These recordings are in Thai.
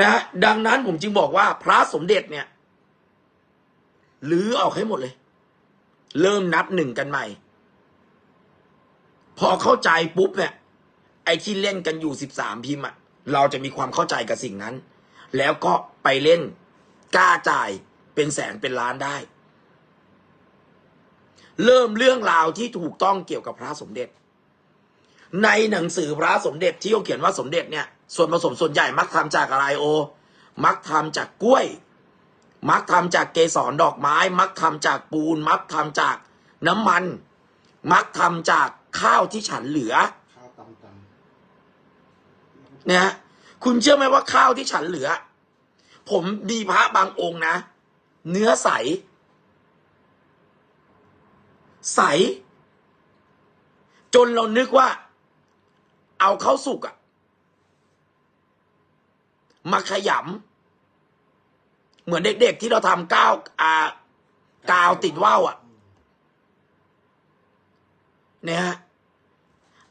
นะฮะดังนั้นผมจึงบอกว่าพระสมเด็จเนี่ยลื้อออกให้หมดเลย เริ่มนับหนึ่งกันใหม่ พอเข้าใจปุ๊บเนี่ย ไอ้ที่เล่นกันอยู่สิบสามพิมพ์อะเราจะมีความเข้าใจกับสิ่งนั้น แล้วก็ไปเล่นกล้าจ่ายเป็นแสนเป็นล้านได้ เริ่มเรื่องราวที่ถูกต้องเกี่ยวกับพระสมเด็จ ในหนังสือพระสมเด็จที่เขาเขียนว่าสมเด็จเนี่ย ส่วนผสมส่วนใหญ่มักทำจากอะไรโอ มักทำจากกล้วย มักทำจากเกสรดอกไม้ มักทำจากปูน มักทำจากน้ำมัน มักทำจากข้าวที่ฉันเหลือข้าวตำตนะฮะคุณเชื่อไหมว่าข้าวที่ฉันเหลือ ผมมีพระบางองค์นะ เนื้อใส ใส จนเรานึกว่า เอาเข้าสุกอะ มาขยำเหมือนเด็กๆที่เราทำก้าวอากาวติดว่าวอะเนี่ยฮะ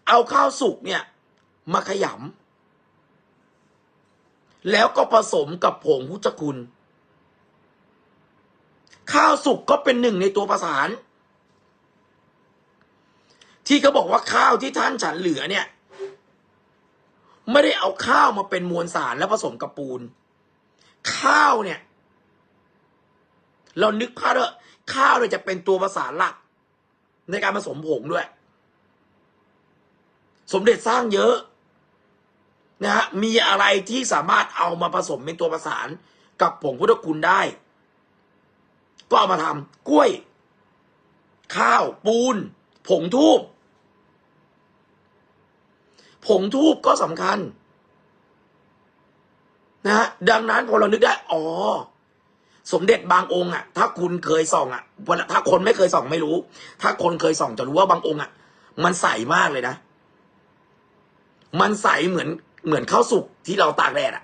เอาข้าวสุกเนี่ย มาขยำแล้วก็ผสมกับผงพุทธคุณ ข้าวสุกก็เป็นหนึ่งในตัวประสาน ที่เขาบอกว่าข้าวที่ท่านฉันเหลือเนี่ย ไม่ได้เอาข้าวมาเป็นมวลสารแล้วผสมกับปูน ข้าวเนี่ย เรานึกภาพว่าข้าวเนี่ยจะเป็นตัวประสานหลัก ในการผสมผงด้วย สมเด็จสร้างเยอะนะฮะมีอะไรที่สามารถเอามาผสมเป็นตัวประสานกับผงพุทธคุณได้ ก็เอามาทำกล้วย ข้าวปูน ผงทูบ ผงทูบก็สำคัญ นะฮะดังนั้นพอเรานึกได้ อ๋อ สมเด็จบางองค์อะ ถ้าคุณเคยส่องอะเวลาถ้าคนไม่เคยส่องไม่รู้ ถ้าคนเคยส่องจะรู้ว่าบางองค์อะ มันใสมากเลยนะ มันใสเหมือนเหมือนข้าวสุกที่เราตากแดดอะ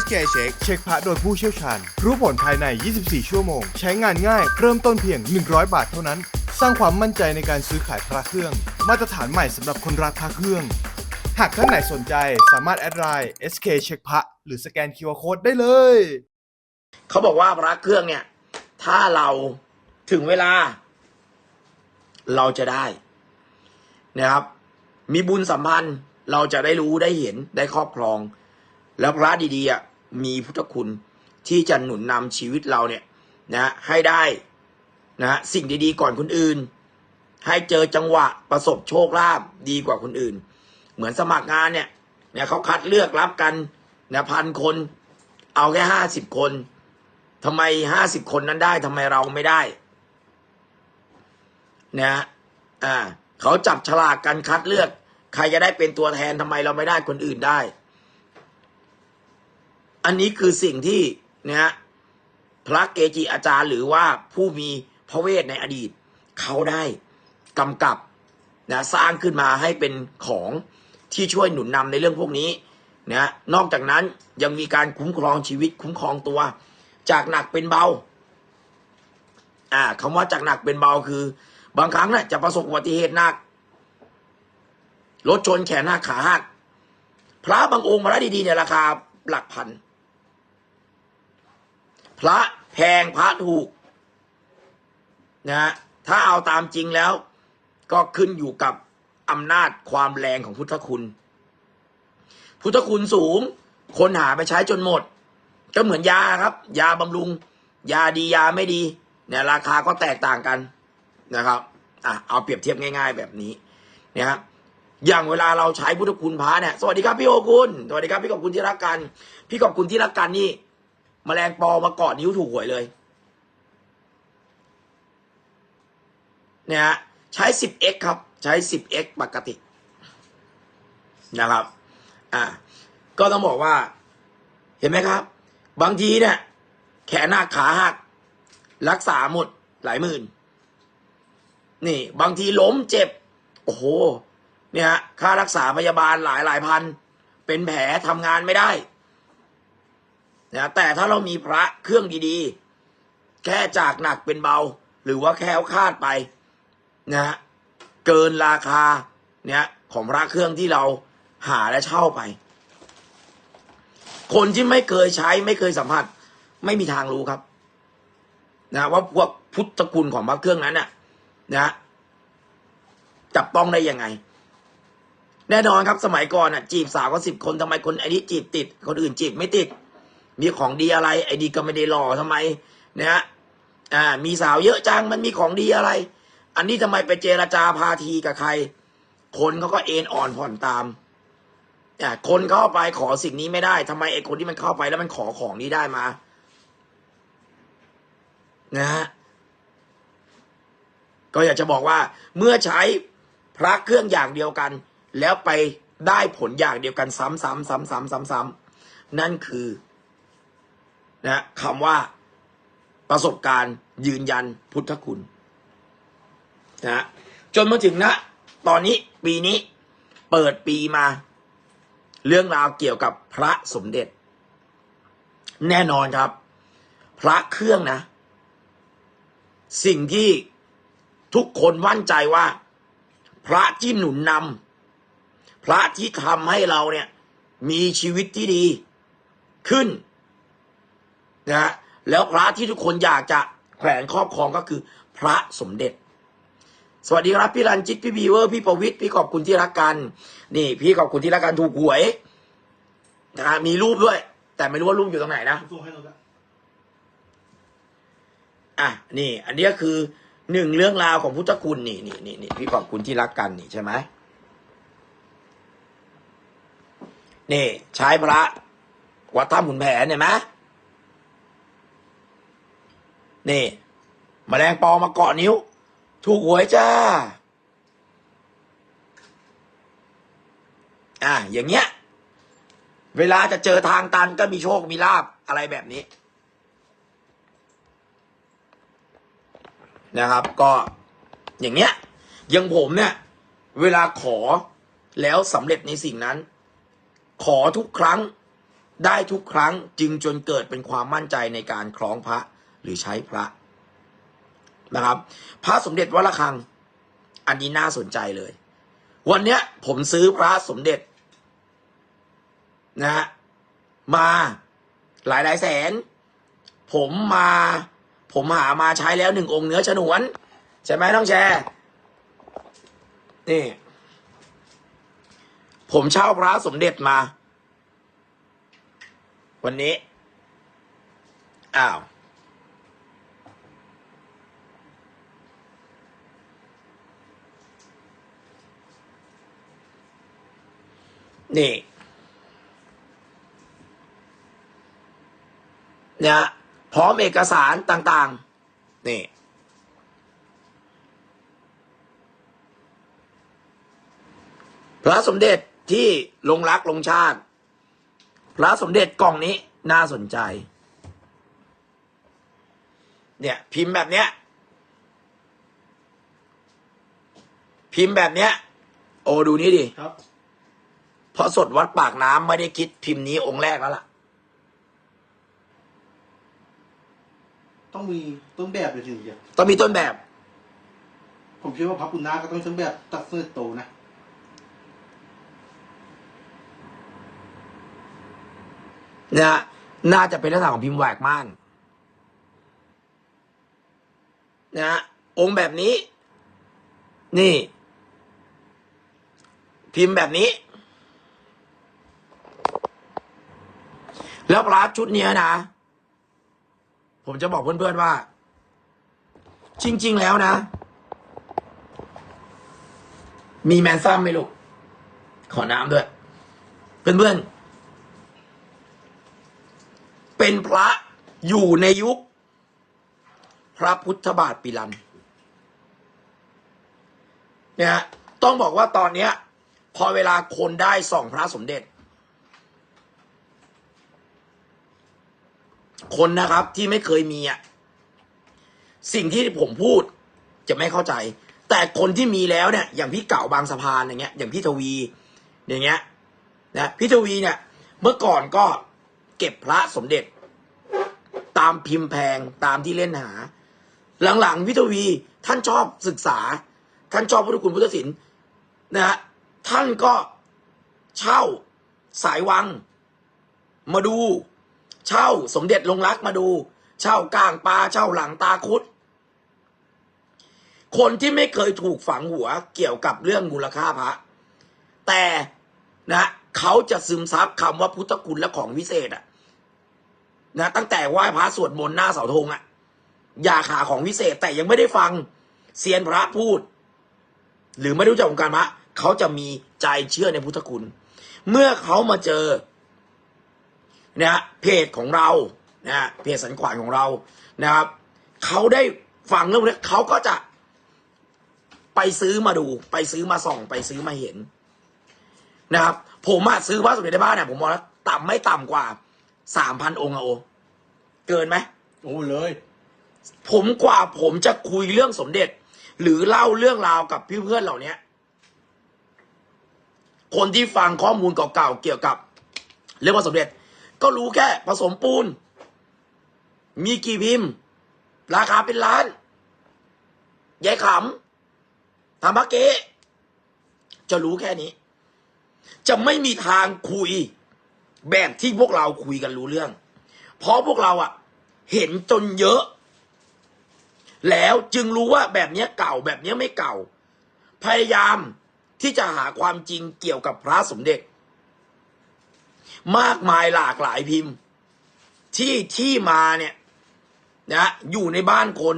SK Check เช็คพระโดยผู้เชี่ยวชาญ รู้ผลภายใน 24 ชั่วโมง ใช้งานง่าย เริ่มต้นเพียง 100 บาทเท่านั้น สร้างความมั่นใจในการซื้อขายพระเครื่อง มาตรฐานใหม่สำหรับคนรักพระเครื่อง หากท่านไหนสนใจสามารถแอดไลน์ SK เช็คพระหรือสแกน QR Code ได้เลย เขาบอกว่าพระเครื่องเนี่ย ถ้าเราถึงเวลา เราจะได้นะครับ มีบุญสัมพันธ์เราจะได้รู้ได้เห็นได้ครอบครอง แล้วพระดีๆมีพุทธคุณที่จะหนุนนำชีวิตเราเนี่ยนะให้ได้นะสิ่งดีๆก่อนคนอื่น ให้เจอจังหวะประสบโชคลาภดีกว่าคนอื่น เหมือนสมัครงานเนี่ยเนี่ยเขาคัดเลือกรับกันนะพันคน เอาแค่ห้าสิบคนทำไมห้าสิบคนนั้นได้ทำไมเราไม่ได้นะอ่าเขาจับฉลากกันคัดเลือก ใครจะได้เป็นตัวแทนทำไมเราไม่ได้คนอื่นได้ อันนี้คือสิ่งที่นะฮะพระเกจิอาจารย์หรือว่าผู้มีพระเวทในอดีต เขาได้กำกับนะสร้างขึ้นมาให้เป็นของที่ช่วยหนุนนำในเรื่องพวกนี้นะนอกจากนั้นยังมีการคุ้มครองชีวิตคุ้มครองตัว จากหนักเป็นเบาอ่าคำว่าจากหนักเป็นเบาคือ บางครั้งนะ่ะจะประสบอุบัติเหตุหนักรถชนแขนหักขาหักพระบางองค์พระดีๆเนี่ยราคาหลักพัน พระแพงพระถูกนะฮะถ้าเอาตามจริงแล้ว ก็ขึ้นอยู่กับอำนาจความแรงของพุทธคุณ พุทธคุณสูง คนหาไปใช้จนหมด ก็เหมือนยาครับ ยาบำรุง ยาดียาไม่ดี เนี่ย ราคาก็แตกต่างกันนะครับอะเอาเปรียบเทียบง่าย ๆ แบบนี้นะครับอย่างเวลาเราใช้พุทธคุณพระเนี่ย สวัสดีครับพี่โอคุณ สวัสดีครับพี่ขอบคุณที่รักกัน พี่ขอบคุณที่รักกันนี่ แมลงปอมาเกาะนิ้วถูกหวยเลย เนี่ยฮะใช้ 10x ครับ ใช้ 10x ปกตินะครับ อ่า ก็ต้องบอกว่า เห็นไหมครับ บางทีเนี่ย แขนหักขาหัก รักษาหมดหลายหมื่น นี่ บางทีล้มเจ็บ โอ้โห เนี่ยฮะค่ารักษาพยาบาลหลายหลายพัน เป็นแผลทำงานไม่ได้ นะแต่ถ้าเรามีพระเครื่องดีๆ แค่จากหนักเป็นเบา หรือว่าแค่เอาคาดไปนะฮะเกินราคาเนี่ยของพระเครื่องที่เราหาและเช่าไป คนที่ไม่เคยใช้ไม่เคยสัมผัส ไม่มีทางรู้ครับ นะว่าพวกพุทธคุณของพระเครื่องนั้นน่ะ นะจับต้องได้ยังไง แน่นอนครับสมัยก่อนอะ จีบสาวก็สิบคนทำไมคนไอ้นี้จีบติด คนอื่นจีบไม่ติด มีของดีอะไร ไอ้ดีก็ไม่ได้หล่อทำไมนะฮะอ่า มีสาวเยอะจังมันมีของดีอะไร อันนี้ทำไมไปเจรจาพาทีกับใคร คนเขาก็เอ็นอ่อนผ่อนตามอ่าคนเข้าไปขอสิ่งนี้ไม่ได้ทำไมไอ้คนที่มันเข้าไปแล้วมันขอของนี้ได้มา นะฮะก็อยากจะบอกว่าเมื่อใช้พระเครื่องอย่างเดียวกัน แล้วไปได้ผลอย่างเดียวกัน ซ้ำๆซ้ำๆซ้ำๆซ้ำๆนั่นคือ นะคำว่าประสบการณ์ยืนยันพุทธคุณนะจนมาถึงนะ ตอนนี้ปีนี้เปิดปีมา เรื่องราวเกี่ยวกับพระสมเด็จ แน่นอนครับ พระเครื่องนะ สิ่งที่ทุกคนมั่นใจว่า พระที่หนุนนำพระที่ทำให้เราเนี่ย มีชีวิตที่ดี ขึ้น นะฮะแล้วพระที่ทุกคนอยากจะแขวนครอบครองก็คือพระสมเด็จ สวัสดีครับพี่รันจิตพี่บีเวอร์พี่ประวิทย์พี่ขอบคุณที่รักกัน นี่ พี่ขอบคุณที่รักกันถูกหวยนะฮะมีรูปด้วย แต่ไม่รู้ว่ารูปอยู่ตรงไหนนะส่งให้เราละอะนี่ อันนี้ก็คือหนึ่งเรื่องราวของพุทธคุณนี่นี่นี่นี่พี่ขอบคุณที่รักกันนี่ใช่ไหมนี่ใช้พระวัดถ้ำขุนแผนเห็นไหม นี่มแมลงปอมาเกาะนิ้ว ถูกหวยจ้า อะ อย่างเงี้ย เวลาจะเจอทางตันก็มีโชคมีลาบอะไรแบบนี้ นะครับ ก็อย่างเงี้ยอย่างผมเนี่ย เวลาขอแล้วสำเร็จในสิ่งนั้น ขอทุกครั้งได้ทุกครั้งจึงจนเกิดเป็นความมั่นใจในการคล้องพระ หรือใช้พระนะครับ พระสมเด็จวัดระฆัง อันนี้น่าสนใจเลย วันเนี้ย ผมซื้อพระสมเด็จ นะฮะมาหลายหลายแสน ผมมา ผมหามาใช้แล้วหนึ่งองค์เนื้อฉนวน ใช่ไหมน้องแชร์นี่ ผมเช่าพระสมเด็จมา วันนี้ อ้าว นี่เนี่ยพร้อมเอกสารต่างๆ นี่ พระสมเด็จที่ลงรักลงชาติ พระสมเด็จกล่องนี้น่าสนใจ เนี่ย พิมพ์แบบเนี้ย พิมพ์แบบเนี้ย โอ้ดูนี่ดิครับ เพราะสดวัดปากน้ำไม่ได้คิดพิมพ์นี้องค์แรกแล้วล่ะ ต้องมีต้นแบบเลยถึงจะต้องมีต้นแบบ ผมเชื่อว่าพระปุณณะก็ต้องมีต้นแบบตัดเสื้อโตนะนะฮะน่าจะเป็นลักษณะของพิมพ์แหวกม่าน นะฮะองค์แบบนี้ นี่ พิมพ์แบบนี้ แล้วพระชุดเนี้ยนะ ผมจะบอกเพื่อนๆว่า จริง ๆ แล้วนะ มีแมนซัมไหมลูก ขอน้ำด้วย เพื่อนๆ เป็นพระอยู่ในยุค พระพุทธบาทปิลันเนี่ยต้องบอกว่าตอนเนี้ย พอเวลาคนได้ส่องพระสมเด็จ คนนะครับที่ไม่เคยมีอะสิ่งที่ผมพูดจะไม่เข้าใจ แต่คนที่มีแล้วเนี่ย อย่างพี่เก่าบางสะพานอย่างเงี้ย อย่างพี่ทวี อย่างเงี้ย นะพี่ทวีเนี่ย เมื่อก่อนก็เก็บพระสมเด็จ ตามพิมพ์แพงตามที่เล่นหา หลังๆพี่ทวีท่านชอบศึกษา ท่านชอบพุทธคุณพุทธศิลป์นะฮะท่านก็เช่าสายวัง มาดู เช่าสมเด็จลงรักมาดู เช่ากลางปลาเช่าหลังตาคุด คนที่ไม่เคยถูกฝังหัวเกี่ยวกับเรื่องมูลค่าพระ แต่นะเขาจะซึมซับคำว่าพุทธคุณและของวิเศษอะนะตั้งแต่ไหว้พระสวดมนต์หน้าเสาธงอะอยากหาของวิเศษแต่ยังไม่ได้ฟังเซียนพระพูด หรือไม่รู้จักองค์การพระเขาจะมีใจเชื่อในพุทธคุณ เมื่อเขามาเจอ นะฮะเพจของเรานะฮะเพจสันขวานของเรานะครับเขาได้ฟังเรื่องนี้เขาก็จะไปซื้อมาดู ไปซื้อมาส่อง ไปซื้อมาเห็น นะครับ ผมอะซื้อพระสมเด็จในบ้านเนี่ยผมมองแล้วต่ำไม่ต่ำกว่าสามพันองค์อะโอ เกินไหมโอ้เลย ผมกว่าผมจะคุยเรื่องสมเด็จ หรือเล่าเรื่องราวกับพี่เพื่อนเหล่าเนี้ยคนที่ฟังข้อมูลเก่าๆเกี่ยวกับ เรื่องว่าสมเด็จ ก็รู้แค่ผสมปูน มีกี่พิมพ์ ราคาเป็นล้านยายขำธรรมะเกะจะรู้แค่นี้ จะไม่มีทางคุยแบบที่พวกเราคุยกันรู้เรื่อง เพราะพวกเราอะเห็นจนเยอะ แล้วจึงรู้ว่าแบบนี้เก่าแบบนี้ไม่เก่า พยายามที่จะหาความจริงเกี่ยวกับพระสมเด็จ มากมายหลากหลายพิมพ์ ที่ที่มาเนี่ยนะอยู่ในบ้านคน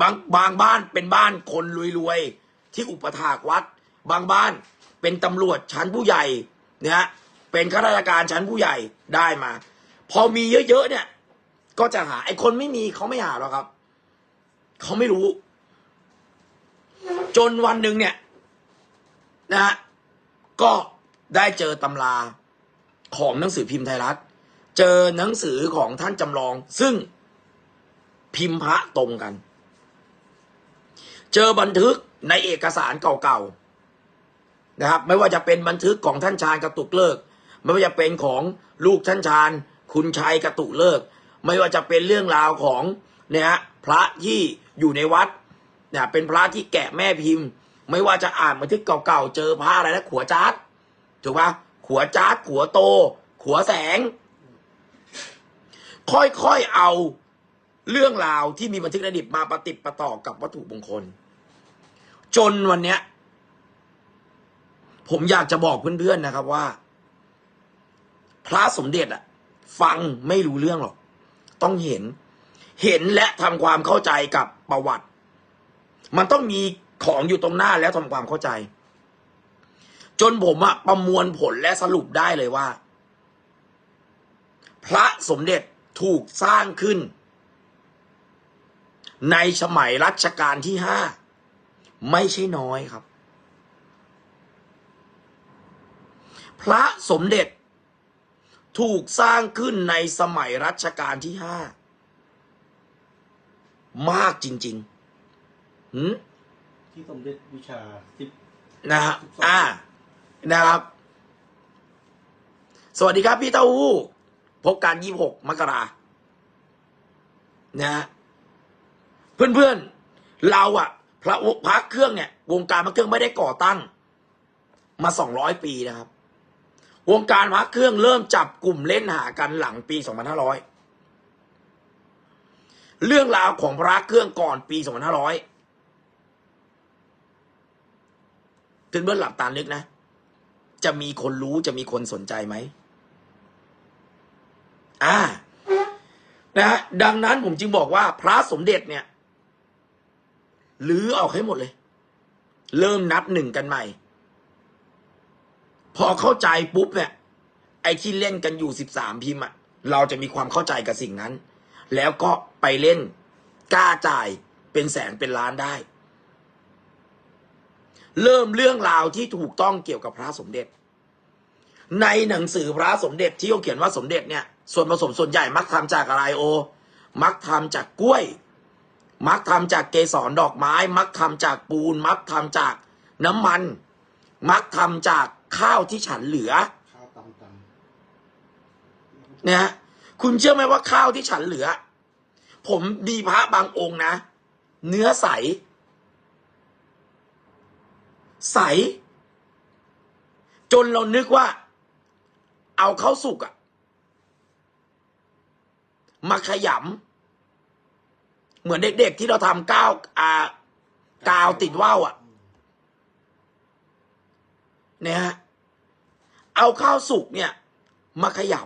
บางบางบ้านเป็นบ้านคนรวยๆ ที่อุปถากวัด บางบ้านเป็นตำรวจชั้นผู้ใหญ่นะฮะเป็นข้าราชการชั้นผู้ใหญ่ได้มา พอมีเยอะๆเนี่ย ก็จะหาไอ้คนไม่มีเขาไม่หาหรอกครับเขาไม่รู้ จนวันหนึ่งเนี่ย นะฮะก็ได้เจอตำรา ของหนังสือพิมพ์ไทยรัฐ เจอหนังสือของท่านจำลอง ซึ่งพิมพ์พระตรงกัน เจอบันทึกในเอกสารเก่าๆนะครับ ไม่ว่าจะเป็นบันทึกของท่านชาญกระตุกเลิก ไม่ว่าจะเป็นของลูกท่านชาญคุณชัยกระตุกเลิก ไม่ว่าจะเป็นเรื่องราวของเนี่ยฮะพระที่อยู่ในวัดเนี่ยเป็นพระที่แกะแม่พิมพ์ ไม่ว่าจะอ่านบันทึกเก่าๆเจอพระอะไรนะขัวจาร์ดถูกปะ ขัวจาร์ดขัวโตขัวแสง ค่อยๆเอาเรื่องราวที่มีบันทึกในดิบมาประติดปะต่อกับวัตถุมงคล จนวันเนี้ย ผมอยากจะบอกเพื่อนๆนะครับว่า พระสมเด็จอะฟังไม่รู้เรื่องหรอก ต้องเห็น เห็นและทำความเข้าใจกับประวัติ มันต้องมีของอยู่ตรงหน้าแล้วทำความเข้าใจ จนผมอะประมวลผลและสรุปได้เลยว่า พระสมเด็จถูกสร้างขึ้น ในสมัยรัชกาลที่ห้าไม่ใช่น้อยครับ พระสมเด็จถูกสร้างขึ้นในสมัยรัชกาลที่ห้ามากจริงๆหืมที่สมเด็จวิชาสิบนะฮะอ่า นะครับ สวัสดีครับพี่เต้าหู้ พบกันยี่หกมกรานะฮะเพื่อนเราอะพระพระเครื่องเนี่ย วงการพระเครื่องไม่ได้ก่อตั้ง มาสองร้อยปีนะครับ วงการพระเครื่องเริ่มจับกลุ่มเล่นหากันหลังปีสองพันห้าร้อยเรื่องราวของพระเครื่องก่อนปีสองพันห้าร้อยเพื่อนๆหลับตานึกนะ จะมีคนรู้จะมีคนสนใจไหมอ่านะฮะดังนั้นผมจึงบอกว่าพระสมเด็จเนี่ยลื้อออกให้หมดเลย เริ่มนับหนึ่งกันใหม่ พอเข้าใจปุ๊บเนี่ย ไอ้ที่เล่นกันอยู่สิบสามพิมพ์อะเราจะมีความเข้าใจกับสิ่งนั้น แล้วก็ไปเล่นกล้าจ่ายเป็นแสนเป็นล้านได้ เริ่มเรื่องราวที่ถูกต้องเกี่ยวกับพระสมเด็จ ในหนังสือพระสมเด็จที่เขาเขียนว่าสมเด็จเนี่ย ส่วนผสมส่วนใหญ่มักทำจากอะไรโอ มักทำจากกล้วย มักทำจากเกสรดอกไม้ มักทำจากปูน มักทำจากน้ำมัน มักทำจากข้าวที่ฉันเหลือข้าวตำตนะฮะคุณเชื่อไหมว่าข้าวที่ฉันเหลือ ผมมีพระบางองค์นะ เนื้อใส ใส จนเรานึกว่า เอาเข้าวสุกอะมาขยำเหมือนเด็กๆที่เราทำก้าวอ่ากาวติดว่าวอะเนี่ยฮะเอาข้าวสุกเนี่ย มาขยำ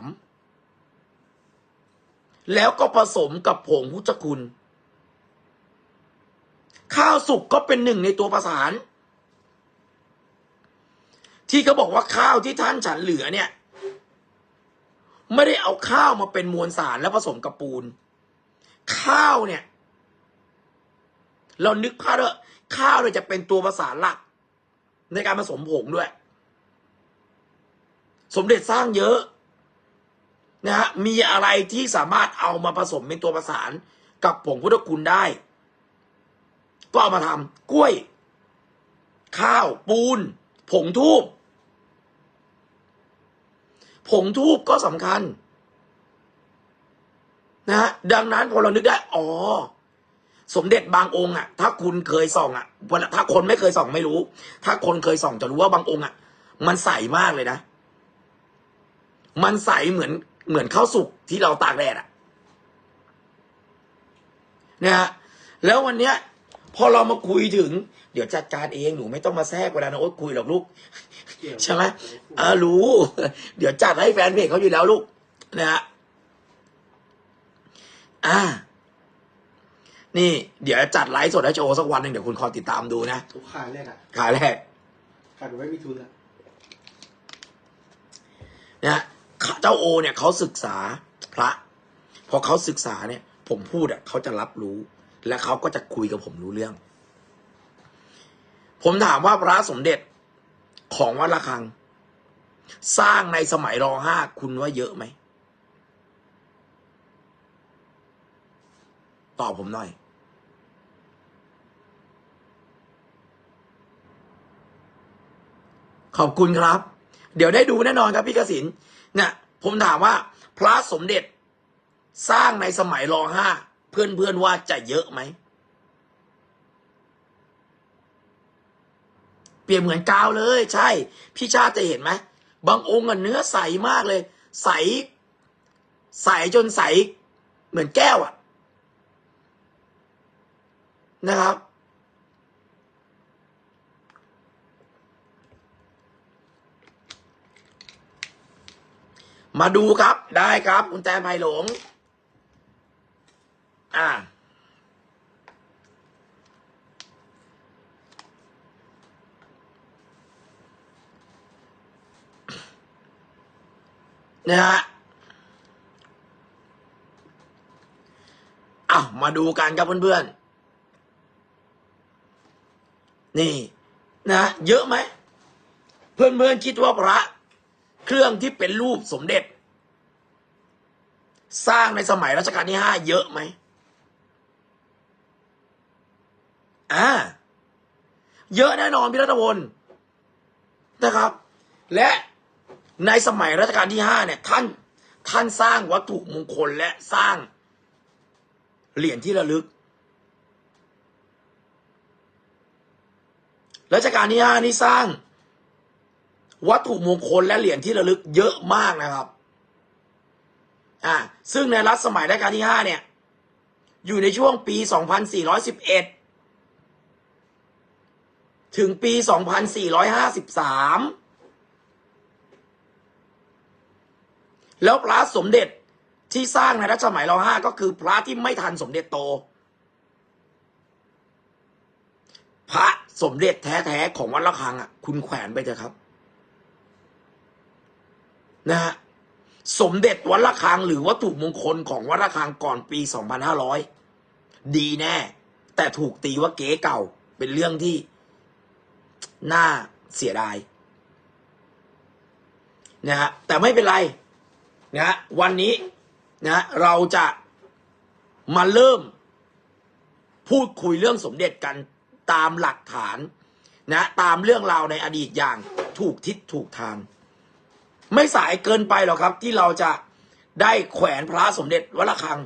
แล้วก็ผสมกับผงพุทธคุณ ข้าวสุกก็เป็นหนึ่งในตัวประสาน ที่เขาบอกว่าข้าวที่ท่านฉันเหลือเนี่ย ไม่ได้เอาข้าวมาเป็นมวลสารแล้วผสมกับปูน ข้าวเนี่ย เรานึกภาพว่าข้าวเนี่ยจะเป็นตัวประสานหลัก ในการผสมผงด้วย สมเด็จสร้างเยอะนะฮะมีอะไรที่สามารถเอามาผสมเป็นตัวประสานกับผงพุทธคุณได้ ก็เอามาทำกล้วย ข้าวปูน ผงทูบผงทูบก็สำคัญ นะ ดังนั้นพอเรานึกได้ อ๋อ สมเด็จบางองค์อะ ถ้าคุณเคยส่องอะวลาถ้าคนไม่เคยส่องไม่รู้ ถ้าคนเคยส่องจะรู้ว่าบางองค์อะ มันใสมากเลยนะ มันใสเหมือนเหมือนข้าวสุกที่เราตากแดดอะนะฮะแล้ววันเนี้ย พอเรามาคุยถึง เดี๋ยวจัดการเองหนูไม่ต้องมาแทรกเวลานะโอ๊ตคุยหรอกลูกำเกี่ยวใช่ไหมเออรู้ เดี๋ยวจัดให้แฟนเพจเขาอยู่แล้วลูกนะฮะอ่า นี่ เดี๋ยวจัดไลฟ์สดให้โชว์สักวันหนึ่งเดี๋ยวคุณคอยติดตามดูนะทุกขายแรกอะขายแรกขายแบบไม่มีทุนอะนะฮะเจ้าโอเนี่ยเขาศึกษาพระ พอเขาศึกษาเนี่ย ผมพูดอะเขาจะรับรู้ และเขาก็จะคุยกับผมรู้เรื่อง ผมถามว่าพระสมเด็จของวัดระฆัง สร้างในสมัยรห้าคุณว่าเยอะไหม ตอบผมหน่อย ขอบคุณครับ เดี๋ยวได้ดูแน่นอนครับพี่กสินเนี่ยผมถามว่า พระสมเด็จสร้างในสมัยรห้า เพื่อนเพื่อนๆว่าจะเยอะไหม เปรียบเหมือนกาวเลย ใช่ พี่ชาติจะเห็นไหม บางองค์อะเนื้อใสมากเลย ใส ใสจนใส เหมือนแก้วอะนะครับ มาดูครับได้ครับ คุณแตนไผ่หลง อ่านะฮะอ้าวมาดูกันครับเพื่อนๆ นี่นะเยอะไหม เพื่อนๆคิดว่าพระ เครื่องที่เป็นรูปสมเด็จ สร้างในสมัยรัชกาลที่ห้าเยอะไหม อ่า เยอะแน่นอนพี่รัตพลนะครับ และในสมัยรัชกาลที่ห้าเนี่ย ท่านท่านสร้างวัตถุมงคลและสร้าง เหรียญที่ระลึก รัชกาลที่ห้านี่สร้าง วัตถุมงคลและเหรียญที่ระลึกเยอะมากนะครับ อ่า ซึ่งในรัชสมัยรัชกาลที่ห้าเนี่ย อยู่ในช่วงปี 2411 ถึงปี 2453 แล้วพระสมเด็จที่สร้างในรัชสมัยรห้าก็คือพระที่ไม่ทันสมเด็จโต พระสมเด็จแท้ๆของวัดระฆังอะ คุณแขวนไปเถอะครับ นะฮะสมเด็จวัดระฆังหรือวัตถุมงคลของวัดระฆังก่อนปี 2500 ดีแน่ แต่ถูกตีว่าเก๋เก่าเป็นเรื่องที่ น่าเสียดายนะฮะแต่ไม่เป็นไรนะฮะวันนี้นะเราจะมาเริ่มพูดคุยเรื่องสมเด็จกันตามหลักฐานนะตามเรื่องราวในอดีตอย่างถูกทิศถูกทาง ไม่สายเกินไปหรอกครับ ที่เราจะได้แขวนพระสมเด็จวัดระฆัง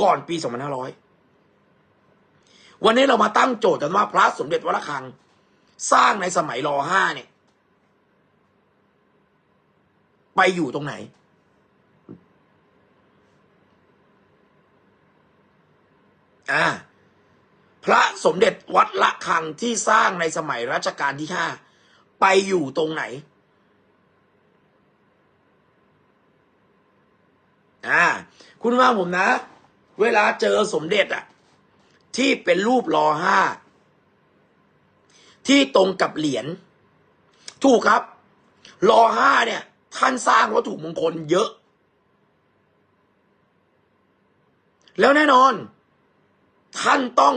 ก่อนปี 2500 วันนี้เรามาตั้งโจทย์กันว่าพระสมเด็จวัดระฆัง สร้างในสมัยรห้าเนี่ย ไปอยู่ตรงไหน อ่า พระสมเด็จวัดละคังที่สร้างในสมัยรัชกาลที่ห้าไปอยู่ตรงไหน อ่า คุณว่าผมนะ เวลาเจอสมเด็จอะที่เป็นรูปรอห้า ที่ตรงกับเหรียญถูกครับ รอห้าเนี่ย ท่านสร้างวัตถุมงคลเยอะ แล้วแน่นอน ท่านต้อง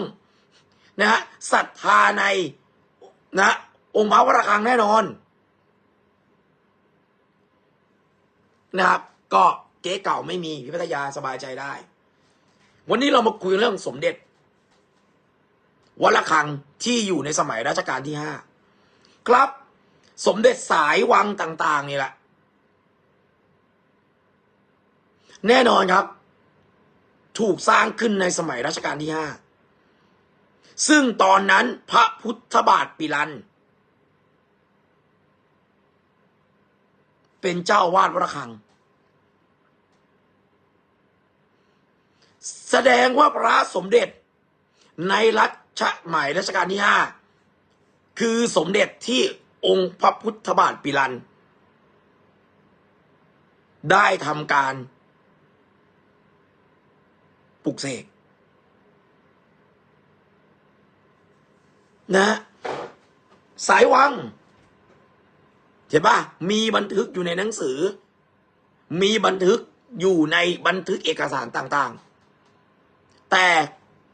นะฮะศรัทธาในนะองค์พระวรคังแน่นอน นะครับ ก็เก๊เก่าไม่มีพิพัทยาสบายใจได้ วันนี้เรามาคุยเรื่องสมเด็จ วัดระฆังที่อยู่ในสมัยรัชกาลที่ห้าครับ สมเด็จสายวังต่างๆนี่แหละ แน่นอนครับ ถูกสร้างขึ้นในสมัยรัชกาลที่ห้าซึ่งตอนนั้นพระพุทธบาทปิรัน เป็นเจ้าอาวาดวัดระฆัง แสดงว่าพระสมเด็จในรัช ใหม่รัชกาลที่ห้าคือสมเด็จที่องค์พระพุทธบาทปิรัน ได้ทำการปลุกเสกนะ สายวัง เห็นป่ะมีบันทึกอยู่ในหนังสือ มีบันทึกอยู่ในบันทึกเอกสารต่าง ๆ แต่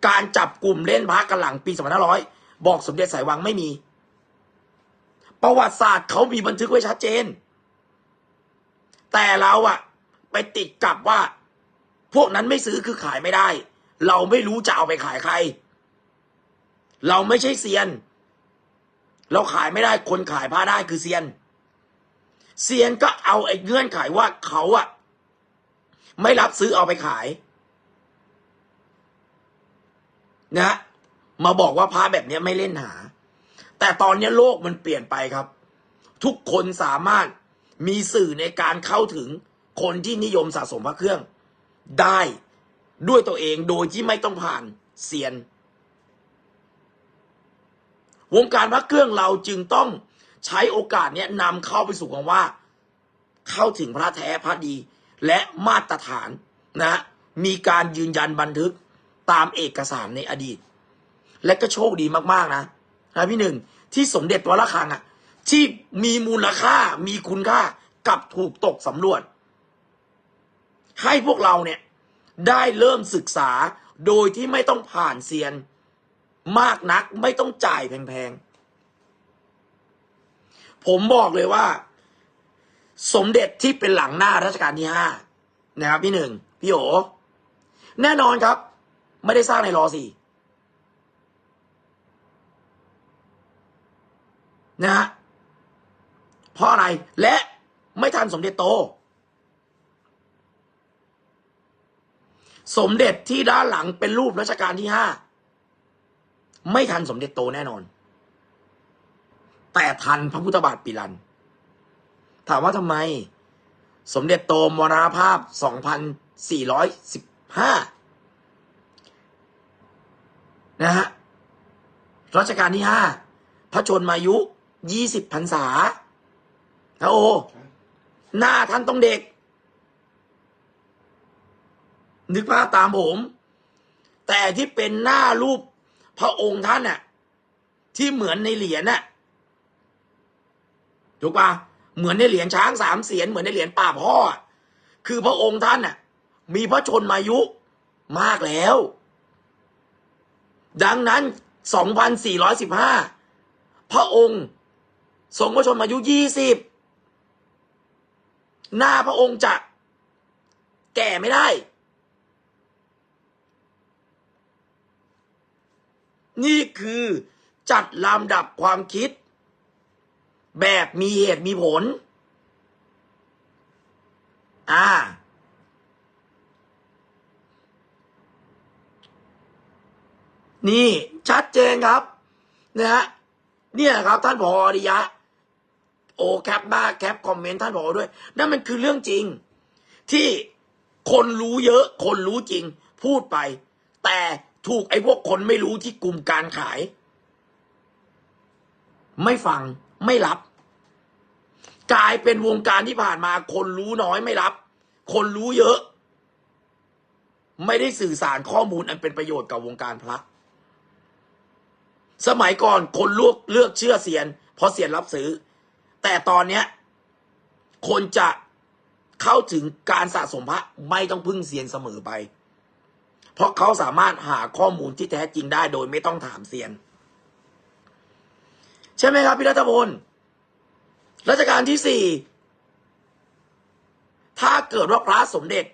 การจับกลุ่มเล่นพระกันหลังปี2500บอกสมเด็จสายวังไม่มี ประวัติศาสตร์เขามีบันทึกไว้ชัดเจน แต่เราอะไปติดกับว่า พวกนั้นไม่ซื้อคือขายไม่ได้ เราไม่รู้จะเอาไปขายใคร เราไม่ใช่เซียน เราขายไม่ได้คนขายผ้าได้คือเซียน เซียนก็เอาไอ้เงื่อนไขว่าเขาอะไม่รับซื้อเอาไปขาย นะมาบอกว่าพระแบบนี้ไม่เล่นหา แต่ตอนนี้โลกมันเปลี่ยนไปครับ ทุกคนสามารถมีสื่อในการเข้าถึงคนที่นิยมสะสมพระเครื่อง ได้ด้วยตัวเองโดยที่ไม่ต้องผ่านเซียน วงการพระเครื่องเราจึงต้องใช้โอกาสเนี้ยนำเข้าไปสู่คำว่า เข้าถึงพระแท้พระดี และมาตรฐานนะ มีการยืนยันบันทึก ตามเอกสารในอดีต และก็โชคดีมากๆนะนะพี่หนึ่งที่สมเด็จวัดระฆังอะ ที่มีมูลค่ามีคุณค่ากับถูกตกสำรวจ ให้พวกเราเนี่ยได้เริ่มศึกษาโดยที่ไม่ต้องผ่านเซียน มากนักไม่ต้องจ่ายแพงๆ ผมบอกเลยว่า สมเด็จที่เป็นหลังหน้ารัชกาลที่ห้านะครับพี่หนึ่งพี่โอแน่นอนครับ ไม่ได้สร้างในรอสี่นะฮะเพราะอะไรและไม่ทันสมเด็จโต สมเด็จที่ด้านหลังเป็นรูปรัชกาลที่ห้าไม่ทันสมเด็จโตแน่นอน แต่ทันพระพุทธบาทปิรัน ถามว่าทำไม สมเด็จโตมรณภาพ 2415 นะฮะรัชกาลที่ห้าพระชนมายุ20พรรษานะโอ หน้าท่านต้องเด็ก นึกภาพตามผม แต่ที่เป็นหน้ารูปพระองค์ท่านน่ะที่เหมือนในเหรียญน่ะถูกปะเหมือนในเหรียญช้างสามเสียนเหมือนในเหรียญป่าพ่อ คือพระองค์ท่านน่ะ มีพระชนมายุมากแล้ว ดังนั้น 2,415 พระองค์ทรงพระชนมายุยี่สิบหน้าพระองค์จะแก่ไม่ได้ นี่คือจัดลำดับความคิด แบบมีเหตุมีผล อ่า นี่ชัดเจนครับนะฮะเนี่ยครับท่านผออริยะ โอแคปบ้าแคปคอมเมนต์ท่านผอด้วย นั่นมันคือเรื่องจริง ที่คนรู้เยอะ คนรู้จริง พูดไป แต่ถูกไอ้พวกคนไม่รู้ที่กลุ่มการขาย ไม่ฟังไม่รับ กลายเป็นวงการที่ผ่านมา คนรู้น้อยไม่รับ คนรู้เยอะ ไม่ได้สื่อสารข้อมูลอันเป็นประโยชน์กับวงการพระ สมัยก่อนคนเลือกเลือกเชื่อเสียน เพราะเสียนรับซื้อ แต่ตอนเนี้ย คนจะเข้าถึงการสะสมพระไม่ต้องพึ่งเสียนเสมอไป เพราะเขาสามารถหาข้อมูลที่แท้จริงได้โดยไม่ต้องถามเซียน ใช่ไหมครับพี่รัตพลรัชกาลที่สี่ถ้าเกิดว่าพระสมเด็จ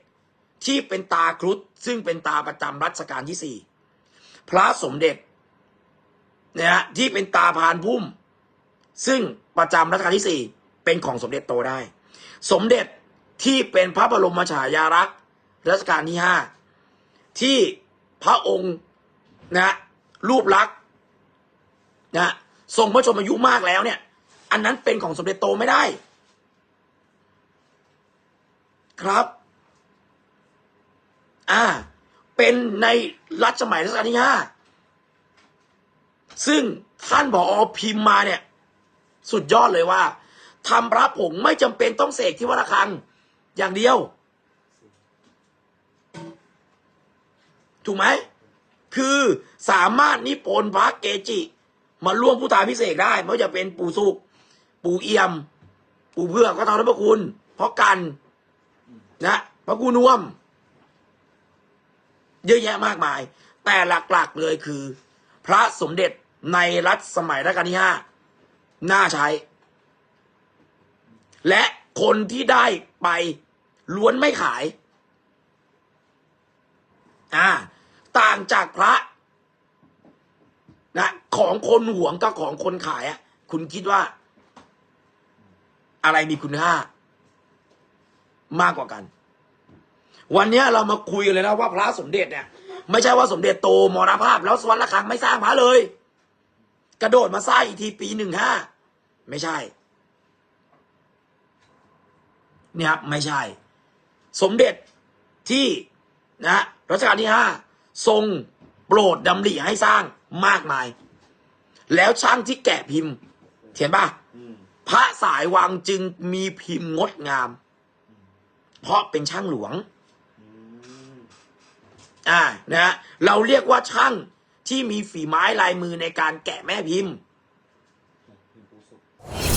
ที่เป็นตาครุฑซึ่งเป็นตาประจำรัชกาลที่สี่พระสมเด็จ นี่ยฮะที่เป็นตาพานพุ่ม ซึ่งประจำรัชกาลที่สี่เป็นของสมเด็จโตได้ สมเด็จที่เป็นพระบรมฉายาลักษณ์รัชกาลที่ห้าที่พระองค์นะรูปลักษณ์นะทรงพระชนมายุมากแล้วเนี่ย อันนั้นเป็นของสมเด็จโตไม่ได้ ครับ อ่า เป็นในรัชสมัยรัชกาลที่ห้า ซึ่งท่านผอกอพิมพ์มาเนี่ย สุดยอดเลยว่าทำพระผงไม่จำเป็นต้องเสกที่วัดระฆัง อย่างเดียว ถูกไหม คือสามารถนิพนธ์พระเกจิ มาร่วมพุทธาพิเศษได้ไม่ว่าจะเป็นปู่สุกปู่เอี่ยม ปู่เพื่อก็ทำให้พระคุณเพราะกันนะพระกูนวม เยอะแยะมากมาย แต่หลักๆเลยคือ พระสมเด็จ ในรัชสมัยรัชกาลที่ห้าน่าใช้ และคนที่ได้ไปล้วนไม่ขาย อ่า ต่างจากพระนะของคนหวงกับของคนขายอะคุณคิดว่า อะไรมีคุณค่ามากกว่ากัน วันนี้เรามาคุยกันเลยนะว่าพระสมเด็จเนี่ย ไม่ใช่ว่าสมเด็จโตมรณภาพ แล้วสวรรค์ระฆังไม่สร้างพระเลย กระโดดมาสร้างอีกทีปีหนึ่งห้าไม่ใช่ เนี่ยครับไม่ใช่ สมเด็จที่นะรัชกาลที่ห้าทรงโปรดดำริให้สร้างมากมาย แล้วช่างที่แกะพิมพ์เห็นปะอืมพระสายวังจึงมีพิมพ์งดงาม เพราะเป็นช่างหลวงอืมอ่านะฮะเราเรียกว่าช่าง ที่มีฝีไม้ลายมือในการแกะแม่พิมพ์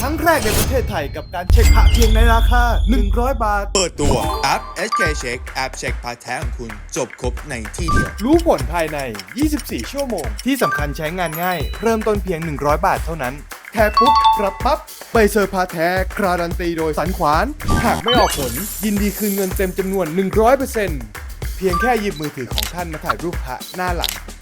ครั้งแรกในประเทศไทยกับการเช็คพระเพียงในราคา 100 บาท เปิดตัวแอป SK Check แอปเช็คพาร์ทแท้ของคุณ จบครบในที่เดียว รู้ผลภายใน 24 ชั่วโมง ที่สำคัญใช้งานง่าย เริ่มต้นเพียง 100 บาทเท่านั้น แค่ปุ๊บรับปั๊บใบเซอร์พาแท้การันตีโดยสันขวาน หากไม่ออกผล ยินดีคืนเงินเต็มจำนวน 100%เพียงแค่หยิบมือถือของท่านมาถ่ายรูปพระหน้าหลัง